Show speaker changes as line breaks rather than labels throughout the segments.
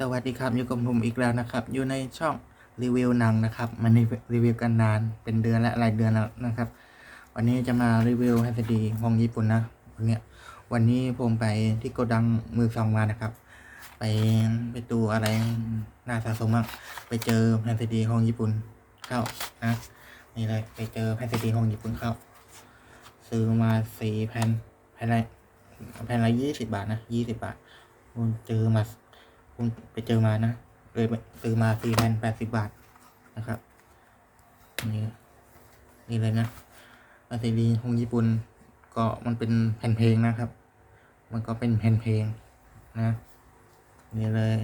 สวัสดีครับ อยู่กับผมอีกแล้วนะครับ อยู่ในช่องรีวิวหนังนะครับ มันรีวิวกันนานเป็นเดือนและหลายเดือนแล้วนะครับ วันนี้จะมารีวิวให้ดีของญี่ปุ่นนะวันนี้วันนี้ผมไปที่โกดังมือสองมานะครับ ไปไปดูอะไรน่าสะสมมากไปเจอแผ่นซีดีของญี่ปุ่นเข้านะนี่เลยไปเจอแผ่นซีดีของญี่ปุ่นเข้า ซื้อมาสี่แผ่นแผ่นละแผ่นละยี่สิบบาทนะยี่สิบบาทเจอมา ผมไปเจอมานะ เลยซื้อมาสี่แผ่นแปดสิบบาทนะครับนี่นี่เลยนะแผ่นซีดีของญี่ปุ่นก็มันเป็นแผ่นเพลงนะครับ มันก็เป็นแผ่นเพลงนะนี่เลย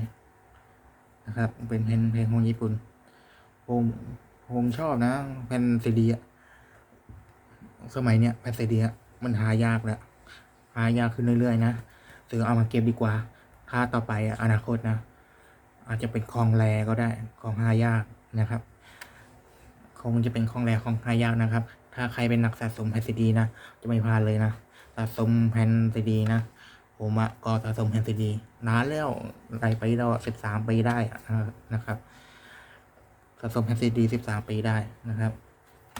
นะครับ เป็นแผ่นเพลงของญี่ปุ่นผมผมชอบนะแผ่นซีดีอะสมัยเนี้ยแผ่นซีดีอะมันหายากแล้วหายากขึ้นเรื่อยๆนะซื้อเอามาเก็บดีกว่า ถ้าต่อไปอนาคตนะ อาจจะเป็นของแรก็ได้ของหายากนะครับ คงจะเป็นของแรของหายากนะครับ ถ้าใครเป็นนักสะสมแผ่นซีดีนะจะไม่พลาดเลยนะสะสมแผ่นซีดีนะผมอะก็สะสมแผ่นซีดีนานแล้วหลายปีแล้วสิบสามปีได้นะครับสะสมแผ่นซีดีสิบสามปีได้นะครับ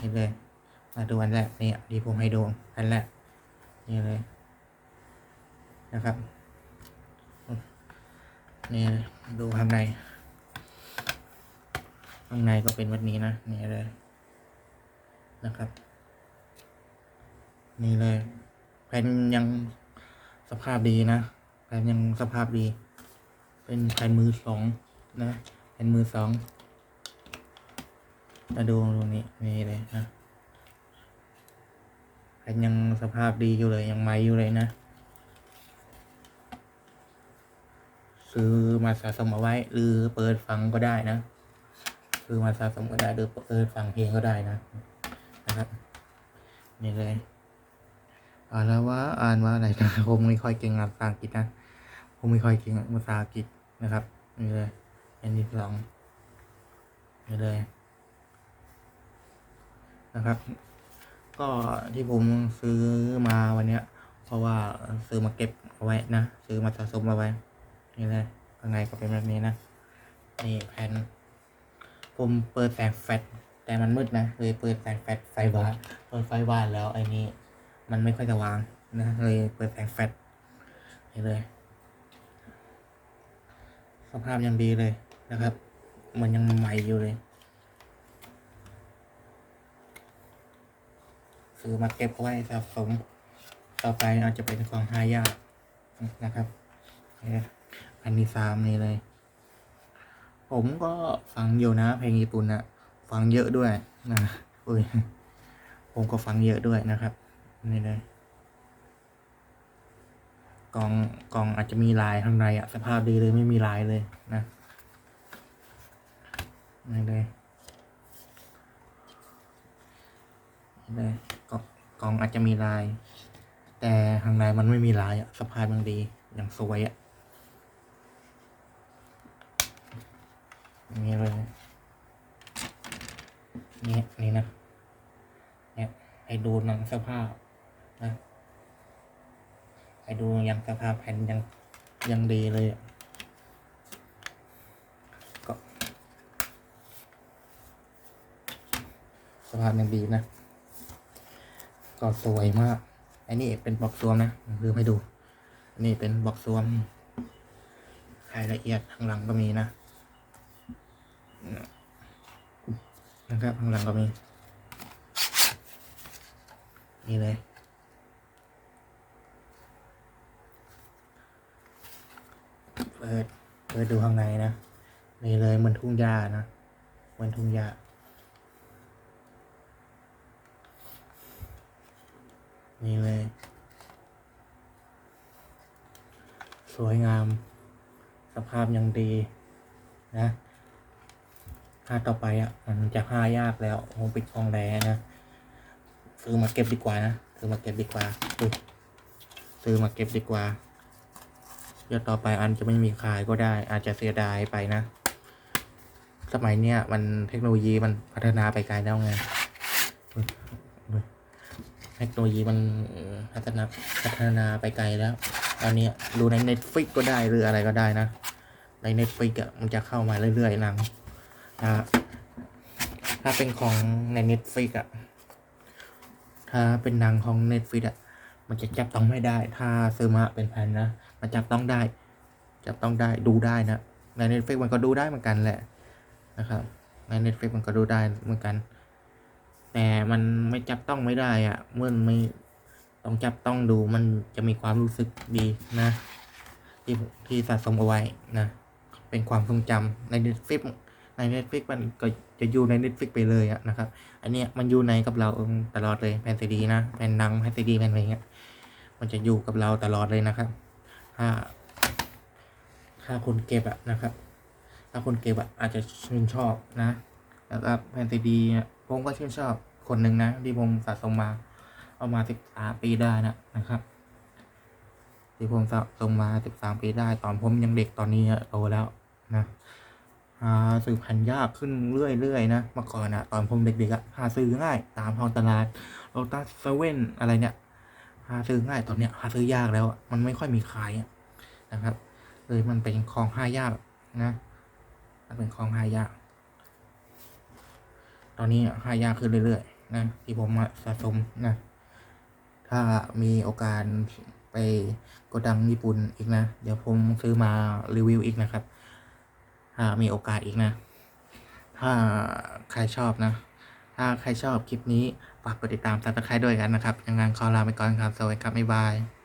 นี่เลยมาดูอันแรกนี่ที่ผมให้ดูอันแรกนี่เลยนะครับ นี่ยดูข้างใน ข้างในก็เป็นแบบนี้นะ นี่เลยนะครับ นี่เลยแผ่นยังสภาพดีนะแผ่นยังสภาพดี เป็นแผ่นมือสองนะแผ่นมือสองมาดูตรงนี้นี่เลยนะแผ่นยังสภาพดีอยู่เลยยังใหม่อยู่เลยนะ ซื้อมาสะสมเอาไว้ หรือเปิดฟังก็ได้นะซื้อมาสะสมก็ได้หรือเปิดฟังเพลงก็ได้นะนะครับนี่เลยอ่านแล้วว่าอ่านว่าอะไรนะผมไม่ค่อยเก่งภาษาอังกฤษนะผมไม่ค่อยเก่งภาษาอังกฤษนะครับนี่เลยอันที่สองนี่เลยนะครับ ก็ที่ผมซื้อมาวันเนี้ย เพราะว่าซื้อมาเก็บเอาไว้นะ ซื้อมาสะสมเอาไว้ นี่เลยข้างในก็เป็นแบบนี้นะ นี่แผ่นผมเปิดแสงแฟลชแต่มันมืดนะเลยเปิดแสงแฟลชไฟวานเปิดไฟวานแล้วไอ้นี้มันไม่ค่อยสว่างนะเลยเปิดแสงแฟลชนี่เลย สภาพยังดีเลยนะครับมันยังใหม่อยู่เลย ซื้อมาเก็บไว้สะสม ต่อไปอาจจะเป็นของหายากนะครับเนี่ย อันที่สามนี่เลย ผมก็ฟังอยู่นะ เพลงญี่ปุ่นนะฟังเยอะด้วยนะอุ้ยผมก็ฟังเยอะด้วยนะครับนี่เลยกล่องกล่องอาจจะมีลายข้างในอะสภาพดีเลยไม่มีลายเลยนะนี่เลยนี่เลยกล่องกล่องอาจจะมีลาย แต่ข้างในมันไม่มีลายอะสภาพมันดีอย่างสวยอะอย่าง นี่เลยนี่นี่นะ เนี่ยให้ดูหนังสภาพนะให้ดูย่างสภาพแผ่นยังยังดีเลยก็สภาพยังดีนะ ก็สวยมากอันนี้เป็นบล็อกซวมนะลืมให้ดูนนี้เป็นบล็อกซวมรายละเอียดข้างหลังก็มีนะ นะครับข้างหลังก็มีนี่เลยเปิดเปิดดูข้างในนะนี่เลยเหมือนทุ่งหญ้านะเหมือนทุ่งหญ้านี่เลย สวยงาม สภาพยังดีนะ ถ้าต่อไปอะ มันจะหายากแล้วคงป็นของแร้นะ ซื้อมาเก็บดีกว่านะ ซื้อมาเก็บดีกว่าซื้อมาเก็บดีกว่าเดี๋ยวต่อไปอันจะไม่มีขายก็ได้ อาจจะเสียดายไปนะ สมัยเนี้ยมันเทคโนโลยีมันพัฒนาไปไกลแล้วไงเทคโนโลยีมันพัฒนาพัฒนาไปไกลแล้วตอนนี้ดูใน Netflix ก็ได้หรืออะไรก็ได้นะ ใน Netflix อะมันจะเข้ามาเรื่อยๆนัง นะถ้าเป็นของใน Netflix อะถ้าเป็นหนังของ Netflix อะมันจะจับต้องไม่ได้ ถ้าซื้อมาเป็นแผ่นนะ มันจับต้องได้ จับต้องได้ดูได้นะ ใน Netflix มันก็ดูได้เหมือนกันแหละนะครับใน Netflix มันก็ดูได้เหมือนกัน แต่มันไม่จับต้องไม่ได้อะเมื่อไม่ต้องจับต้องดูมันจะมีความรู้สึกดีนะ ที่ที่สะสมเอาไว้นะ เป็นความทรงจำใน Netflix ใน Netflix มันก็จะอยู่ใน Netflix ไปเลยอะนะครับ อันเนี้ยมันอยู่ในกับเราตลอดเลยแผ่นซีดีนะแผ่นหนังแผ่นซีดีแผ่นอะไรเงี้ยมันจะอยู่กับเราตลอดเลยนะครับ ถ้า ถ้าคนเก็บอะนะครับ ถ้าคนเก็บอะอาจจะชื่นชอบนะ แล้วก็แผ่นซีดีผมก็ชื่นชอบคนหนึ่งนะที่ผมสะสมมาเอามาสิบสามปีได้นะนะครับที่ผมสะสมมาสิบสามปีได้ ตอนผมยังเด็กตอนนี้โตแล้วนะ หาซื้อพันยากขึ้นเรื่อยๆนะเมื่อก่อนอะตอนผมเด็กๆอะหาซื้อง่าย ตามท้องตลาดโลตัสเซเว่นอะไรเนี่ยหาซื้อง่ายตอนเนี้ยหาซื้อยากแล้วมันไม่ค่อยมีขายนะครับเลยมันเป็นของหายากนะมันเป็นของหายาก ตอนนี้หายากขึ้นเรื่อยๆนะที่ผมสะสมนะถ้ามีโอกาสไปโกดังญี่ปุ่นอีกนะ เดี๋ยวผมซื้อมารีวิวอีกนะครับ มีโอกาสอีกนะ ถ้าใครชอบนะ ถ้าใครชอบคลิปนี้ฝากกดติดตามซับสไครต์ด้วยกันนะครับยังไงขอลาไปก่อนครับสวัสดีครับบ๊ายบาย